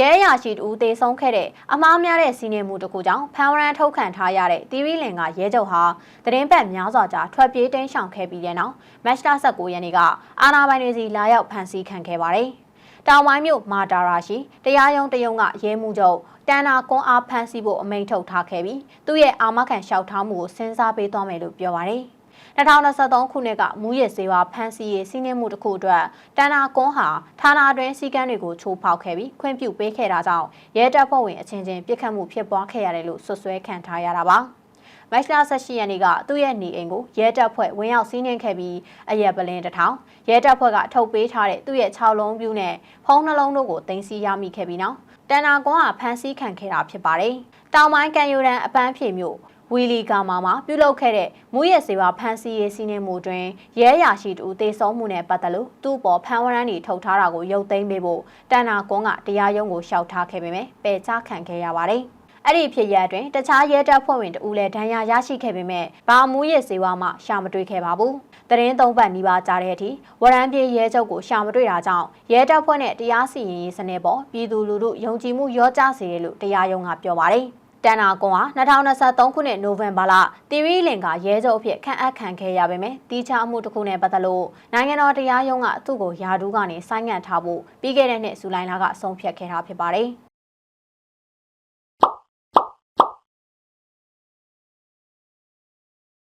ရဲရရှိတူတေဆုံးခဲ့တဲ့အမားများတဲ့စီးနေမှုတစ်ခုကြောင့်ဖမ်းဝရမ်းထုတ်ခံထားရတဲ့တီရီလင်ကရဲချုပ်ဟာသတင်းပတ်များစွာကြာထွက်ပြေးတိမ်းရှောင်ခဲ့ပြီးတဲ့နောက်မတ်လ19ရက်နေ့ကအာနာပိုင်တွေစီလာရောက်ဖမ်းဆီးခံခဲ့ပါတယ်။တောင်ပိုင်းမြို့မာတာရာရှိတရားရုံးတရုံးကရဲမှုချုပ်တန်နာကွန်အားဖမ်းဆီးဖို့အမိန့်ထုတ်ထားခဲ့ပြီးသူ့ရဲ့အာမခံလျှောက်ထားမှုကိုစဉ်းစားပေးသွားမယ်လို့ပြောပါတယ်။ 2023ခုနှစ်ကမူရစ်စေဝါဖမ်းဆီးရေးစီးနှင်းမှုတစ်ခုအတွက်တန်နာကွန်ဟာဌာနအတွင်းစည်းကမ်းတွေကိုချိုးဖောက်ခဲ့ပြီးခွင့်ပြုပေးခဲ့တာကြောင့်ရဲတပ်ဖွဲ့ဝင်အချင်းချင်းပြစ်ခတ်မှုဖြစ်ပွားခဲ့ရတယ်လို့ဆွဆွဲခံထားရတာပါ။မတ်လ18ရက်နေ့ကသူ့ရဲ့နေအိမ်ကိုရဲတပ်ဖွဲ့ဝင်ရောက်စီးနင်းခဲ့ပြီးအရက်ပလင်းတစ်ထောင်ရဲတပ်ဖွဲ့ကထုတ်ပေးထားတဲ့သူ့ရဲ့6လုံးပြူးနဲ့ဖုံးနှလုံးတို့ကိုတင်စီရမိခဲ့ပြီးနောက်တန်နာကွန်ကဖမ်းဆီးခံခဲ့တာဖြစ်ပါတယ်။တောင်ပိုင်းကန်ယူရန်အပန်းဖြေမြို့ ဝီလီကာမာမှာပြုလုပ်ခဲ့တဲ့မူရစေဝါဖမ်းဆီးရေးစီးနှင်းမှုတွင်ရဲရရှိတူတေဆုံးမှုနဲ့ပတ်သက်လို့သူ့ပေါ်ဖမ်းဝရမ်းတွေထုတ်ထားတာကိုရုပ်သိမ်းပေးဖို့တန်နာကွန်ကတရားရုံးကိုလျှောက်ထားခဲ့ပေမဲ့ပယ်ချခံခဲ့ရပါတယ်။အဲ့ဒီဖြစ်ရအတွင်းတခြားရဲတပ်ဖွဲ့ဝင်တဦးလည်းဒဏ်ရာရရှိခဲ့ပေမဲ့ဘာမူရစေဝါမှရှာမတွေ့ခဲ့ပါဘူး။တရင်သုံးပတ်နီးပါးကြာတဲ့အထိဝရမ်းပြေးရဲချုပ်ကိုရှာမတွေ့တာကြောင့်ရဲတပ်ဖွဲ့နဲ့တရားစီရင်ရေးစနစ်ပေါ်ပြည်သူလူထုယုံကြည်မှုရောကျစေတယ်လို့တရားရုံးကပြောပါတယ်။ တန်နာကွန်ဟာ2023ခုနှစ်နိုဝင်ဘာလတီရီလင်ကရဲချုပ်အဖြစ်ခန့်အပ်ခံခဲ့ရပေမဲ့တီးခြားမှုတစ်ခုနဲ့ပတ်သက်လို့နိုင်ငံတော်တရားရုံးကသူ့ကိုယာဒူးကနေဆိုင်းငံ့ထားဖို့ပြီးခဲ့တဲ့နှစ်ဇူလိုင်လကဆုံးဖြတ်ခဲ့တာဖြစ်ပါတယ်။